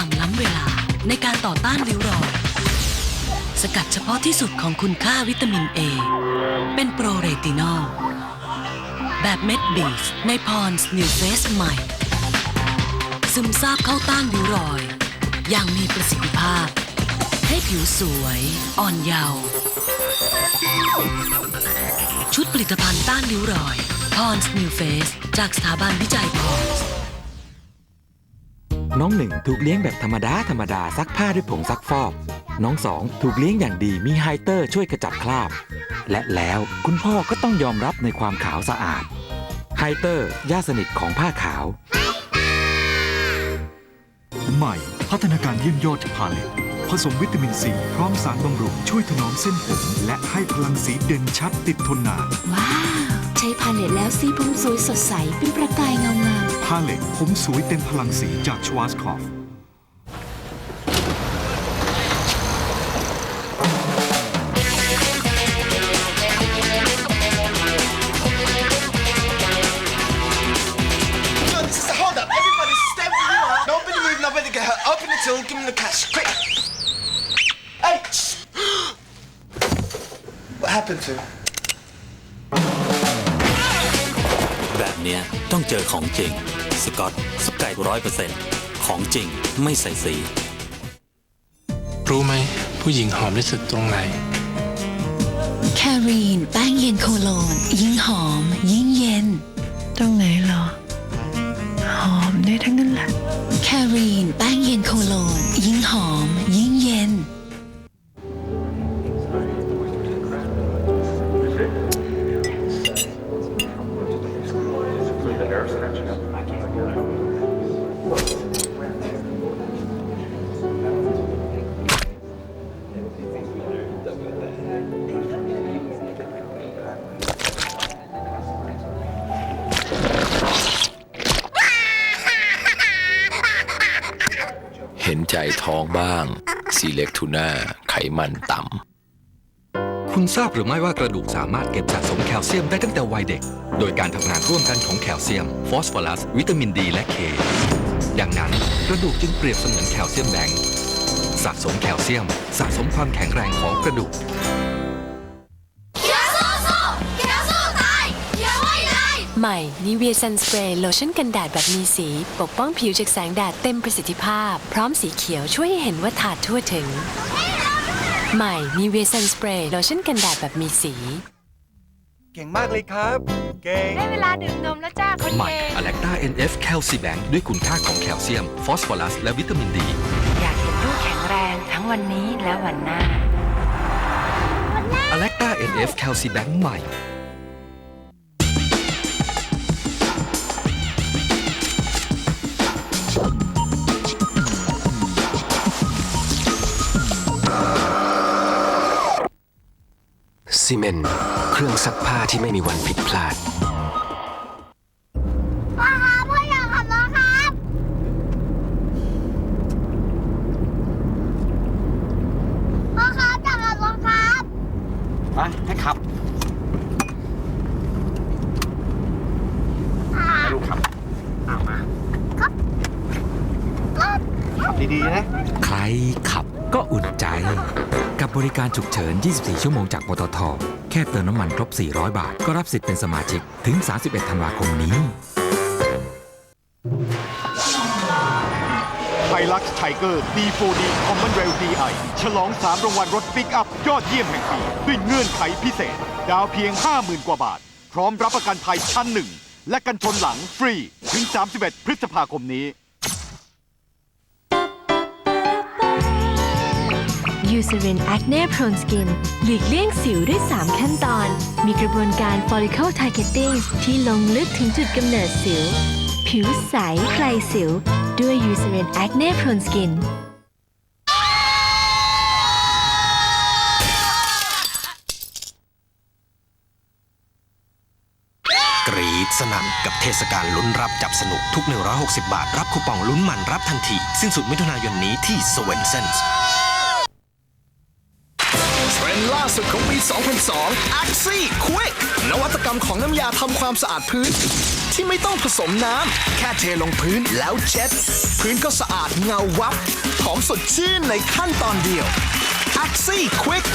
รรมล้ำเวลาในการต่อต้านริ้วรอย สกัดเฉพาะที่สุดของคุณค่าวิตามิน A เป็นโปรเรตินอล แบบเม็ดบีฟในพรส์นิวเฟสใหม่ ซึมซาบเข้าต้านริ้วรอย อย่างมีประสิทธิภาพ ให้ผิวสวย อ่อนเยาว์ชุดผลิตภัณฑ์ต้านริ้วรอยพรส์นิวเฟสจากสถาบันวิจัยพรส์ น้องหนึ่งถูกเลี้ยงแบบธรรมดาธรรมดาซักผ้าด้วยผงซักฟอก น้องสองถูกเลี้ยงอย่างดีมีไฮเตอร์ช่วยกระจัดคราบ และแล้วคุณพ่อก็ต้องยอมรับในความขาวสะอาด ไฮเตอร์ย่าสนิทของผ้าขาว ใหม่พัฒนาการเยี่ยมยอดพาเลตผสมวิตามินซีพร้อมสารบำรุงช่วยถนอมเส้นผมและให้พลังสีเด่นชัดติดทนนาน ว้าว ใช้พาเลตแล้วสีผมสวยสดใสเป็นประกายเงางาม พาเลตผมสวยเต็มพลังสีจากชวาสคอฟ Yo, this is a hold up. Everybody stay where you are. Nobody move, nobody get hurt. Open the till, give him the cash. Quick. Hey! shh. what happened to him? แบบเนี้ยต้องเจอของจริง สกอตสกายร้อยเปอร์เซ็นต์ของจริงไม่ใส่สี รู้ไหม ผู้หญิงหอมที่สุดตรงไหน แครีน แป้งเย็นโคโลน ยิ่งหอม ยิ่งเย็น ตรงไหนเหรอ หอมได้ทั้งนั้นแหละ แครีน แป้งเย็นโคโลน ยิ่งหอม ท้องบ้าง ซีเล็กทูน่าไขมันต่ำ คุณทราบหรือไม่ว่ากระดูกสามารถเก็บสะสมแคลเซียมได้ตั้งแต่วัยเด็ก โดยการทำงานร่วมกันของแคลเซียม ฟอสฟอรัส วิตามินดี และเค ดังนั้นกระดูกจึงเปรียบเสมือนแคลเซียมแบงค์สะสมแคลเซียม สะสมความแข็งแรงของกระดูก ใหม่นิเวียซันสเปรย์โลชั่นกันแดดแบบมีสี ปกป้องผิวจากแสงแดดเต็มประสิทธิภาพ พร้อมสีเขียวช่วยให้เห็นว่าถาดทั่วถึง ใหม่นิเวียซันสเปรย์โลชั่นกันแดดแบบมีสี เก่งมากเลยครับ เก่ง ได้เวลาดื่มนมแล้วจ้าคนใหม่ เก่งอ l ล c ต้า NF แคลซีแบงค์ด้วยคุณค่าของแคลเซียม ฟอสฟอรัส และวิตามินดี อยากเห็นลูกแข็งแรงทั้งวันนี้และวันหน้าอ l ล c ต้า NF แคลซีแบงค์ใหม่ ซีเมนต์เครื่องซักผ้าที่ไม่มีวันผิดพลาด พ่อครับพ่ออยากขับรถครับ พ่อครับอยากขับรถครับไปให้ขับให้ลูกขับเอามาครับขับดีๆนะ ใครขับก็อุ่นใจ กับบริการฉุกเฉิน 24 ชั่วโมงจากปตท แค่เติมน้ำมันครบ 400 บาท ก็รับสิทธิ์เป็นสมาชิก ถึง 31 ธันวาคมนี้ไฮลักซ์ไทเกอร์ D4D Commonwealth DI ฉลอง 3 รางวัลรถปิกอัพ ยอดเยี่ยมแห่งปี ด้วยเงื่อนไขพิเศษ ดาวเพียง 50,000 กว่าบาท พร้อมรับประกันภัยชั้นหนึ่ง และกันชนหลังฟรี ถึง 31 พฤษภาคมนี้ ยูเซ r ริน Acne Prone Skin หลีกเลี่ยงสิวด้วย3ขั้นตอน มีกระบวนการ Follicle Targeting ที่ลงลึกถึงจุดกำเนิดสิว ผิวใสไกลสิว ด้วยยูเซ r ริน Acne Prone Skin กรีดสนั่นกับเทศกาลลุ้นรับจับสนุกทุก 160 บาท รับคูปองลุ้นมันรับทันที สิ้นสุดมิถุนายนนี้ที่สเวนเซนส์ สุดของปี 2002 Axi Quick นวัตกรรมของน้ำยาทำความสะอาดพื้น ที่ไม่ต้องผสมน้ำ แค่เทลงพื้นแล้วเช็ด พื้นก็สะอาดเงาวับหอมสดชื่นในขั้นตอนเดียว Axi Quick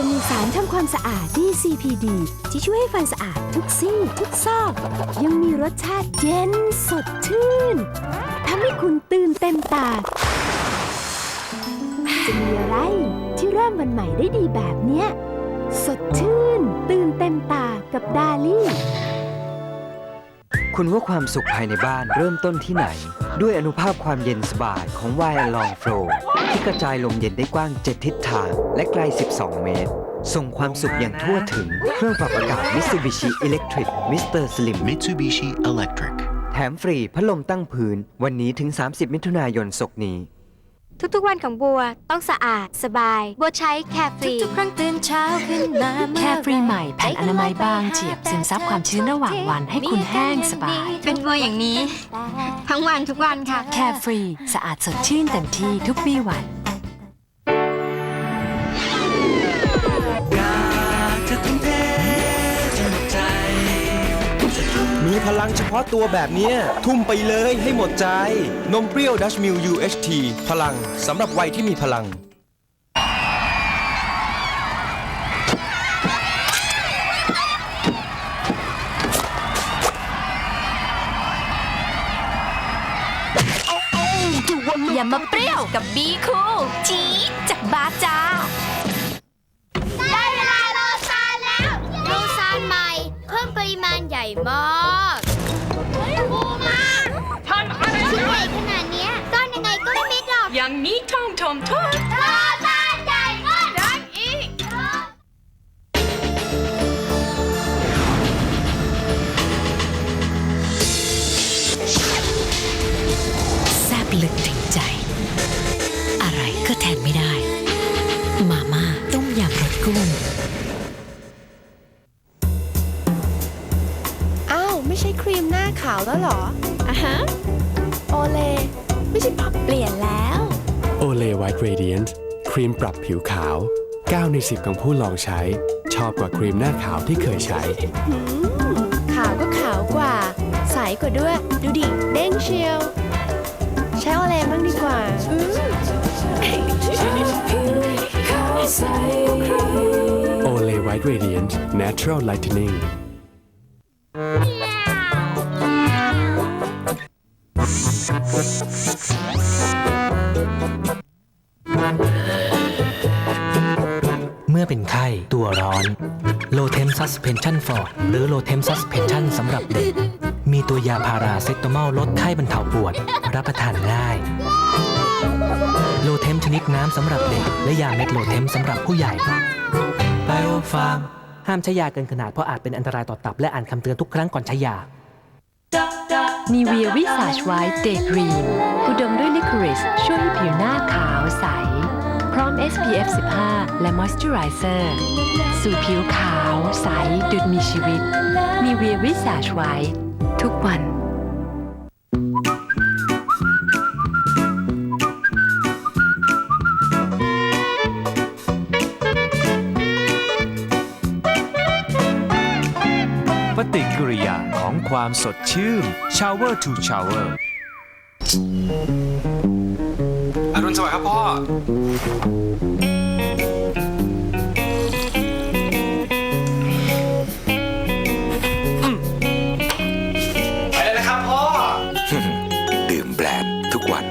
จะมีสารทำความสะอาด DCPD ที่ช่วยให้ฟันสะอาดทุกซี่ทุกซอก ยังมีรสชาติเย็นสดชื่นทำให้คุณตื่นเต็มตา จะมีอะไรที่เริ่มวันใหม่ได้ดีแบบเนี้ย สดชื่น ตื่นเต็มตากับดาลี่ คุณว่าความสุขภายในบ้านเริ่มต้นที่ไหน ด้วยอนุภาพความเย็นสบายของ w i r e Long Flow ที่กระจายลมเย็นได้กว้าง 7 ทิศทางและไกล 12 เมตร ส่งความสุขอย่างทั่วถึง เครื่องปรับอากาศ Mitsubishi Electric Mr. Slim Mitsubishi Electric แถมฟรีพัดลมตั้งพื้นวันนี้ถึง 30 มิถุนายนศกนี้ ทุกๆวันของบัวต้องสะอาดสบาย บัวใช้แคฟรีทุกๆครั้งตื่นเช้าขึ้นมาแค่ฟรีใหม่แผ่นอนามัยบางเฉียบซึมซับความชื้นระหว่างวันให้คุณแห้งสบาย เป็นบัวอย่างนี้ ทั้งวันทุกวันค่ะ แค่ฟรีสะอาดสดชื่นเต็มที่ทุกวี่วัน พลังเฉพาะตัวแบบเนี้ยทุ่มไปเลยให้หมดใจ นมเปรี้ยวดัชมิล UHT พลังสำหรับวัยที่มีพลัง อย่ามาเปรี้ยวกับบีคูจี๊ดจากบาจา ได้เวลาโลซานแล้ว โลซานใหม่ เพิ่มปริมาณใหญ่มาก แทองทอมทอดโลซานใหญ่มากดังอีก แซบลึกถึงใจ อะไรก็แทนไม่ได้ มาม่าต้มยำรสกุ้ง อ้าว ไม่ใช่ครีมหน้าขาวแล้วเหรอ อะฮะ โอเล ไม่ใช่ปรับเปลี่ยนแล้ว โอเลไวท์เรเดียนครีมปรับผิวขาว 9 ใน 10 ของผู้ลองใช้ ชอบกว่าครีมหน้าขาวที่เคยใช้หืมขาวก็ขาวกว่า ใสกว่าด้วย ดูดิ เด้งเชียว ใช้โอเลบ้างดีกว่าอืมโอเลไวท์เรเดียน Natural Lightening โลเทมซัสเพนชั่นฟอร์หรือโลเทมซัสเพนชั่นสำหรับเด็ก มีตัวยาพาราเซตามอลลดไข้บรรเทาปวด รับประทานง่าย โลเทมชนิดน้ำสำหรับเด็ก และยาเม็ดโลเทมสำหรับผู้ใหญ่ ไบโอฟาร์ม ห้ามใช้ยาเกินขนาดเพราะอาจเป็นอันตรายต่อตับและอ่านคำเตือนทุกครั้งก่อนใช้ยา นีเวียวิสาชไวท์เดย์ครีมอุดมด้วยลิคอริสช่วยให้ผิวหน้าขาวใสพร้อม SPF 15 และมอยส์เจอไรเซอร์สู่ผิวขาว ใส ดุดมีชีวิตนีเวียวิสาชไวท์ทุกวันปฏิกิริยาของความสดชื่น Shower to Shower ครับพ่อ ไปเลยนะครับพ่อ ดื่มแบรนด์ทุกวัน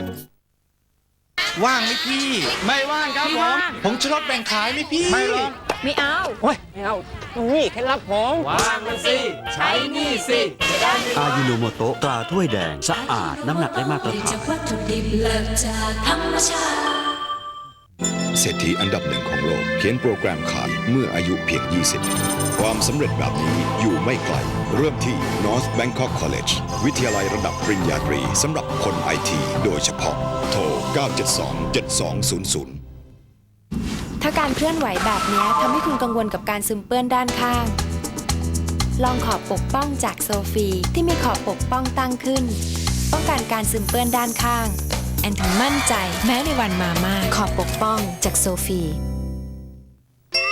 ว่างไหมพี่ ไม่ว่างครับผม ผมจะลดแบ่งขายไหมพี่ ไม่หรอก ไม่เอา โอ้ยไม่เอานี่เคล็ดลับผมว่างมันสิ ใช้นี่สิ อายุโนโมโตะตราถ้วยแดง สะอาดน้ำหนักได้มาตรฐาน วัตถุดิบเลิกจากธรรมชาติ เศรษฐีอันดับหนึ่งของโลก เขียนโปรแกรมขายเมื่ออายุเพียง 20 ความสำเร็จแบบนี้อยู่ไม่ไกล เริ่มที่ North Bangkok College วิทยาลัยระดับปริญญาตรีสำหรับคนไอทีโดยเฉพาะ โทร 972 7200 ถ้าการเคลื่อนไหวแบบเนี้ยทำให้คุณกังวลกับการซึมเปื้อนด้านข้าง ลองขอบปกป้องจากโซฟีที่มีขอบปกป้องตั้งขึ้น ป้องกันการซึมเปื้อนด้านข้าง แอนถึงมั่นใจแม้ในวันมามากขอบปกป้องจากโซฟี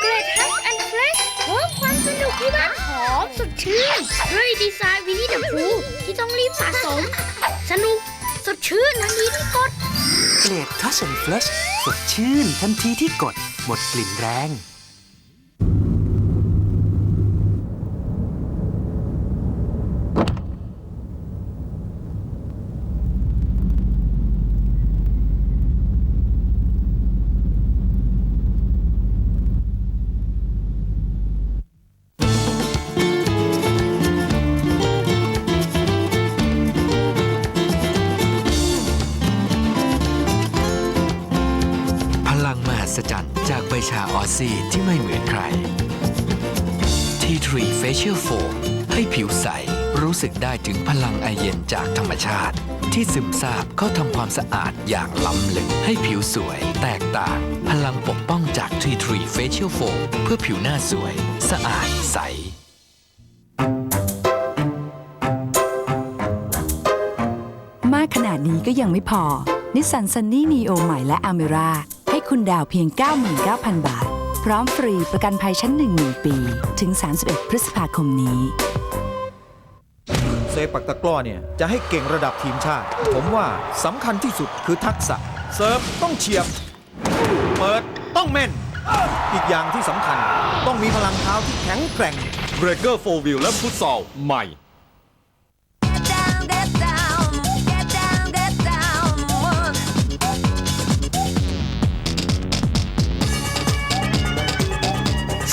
เกรดฮักแอนด์เฟรชเพิ่มความสนุกให้บ้านหอมสดชื่นด้วยดีไซน์วินิเดพูที่ต้องรีบสะสม สนุกสดชื่นทันทีที่กด เกรด Touch and Flush สดชื่นทันทีที่กด หมดกลิ่นแรง ออสซี่ที่ไม่เหมือนใคร T3 Facial Foam ให้ผิวใส รู้สึกได้ถึงพลังไอเย็นจากธรรมชาติ ที่ซึมซาบเข้าทำความสะอาดอย่างล้ำลึก ให้ผิวสวย แตกต่าง พลังปกป้องจาก T3 Facial Foam เพื่อผิวหน้าสวย สะอาดใสมากขนาดนี้ก็ยังไม่พอ นิสสันซันนี่นีโอใหม่และอเมรา คุณดาวเพียง 99,000 บาท พร้อมฟรีประกันภัยชั้น 1 1 ปี ถึง 31 พฤษภาคมนี้เซปักตะกร้อเนี่ย จะให้เก่งระดับทีมชาติ ผมว่าสำคัญที่สุดคือทักษะ เซิร์ฟต้องเฉียบ เปิดต้องแม่น อีกอย่างที่สำคัญ ต้องมีพลังเท้าที่แข็งแกร่งเบรกเกอร์โฟวิลและฟุตซอลใหม่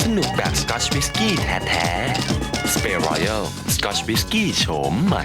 สนุกแบบสกอชวิสกี้แท้ๆสเปรย์รอยัลสกอชวิสกี้โฉมใหม่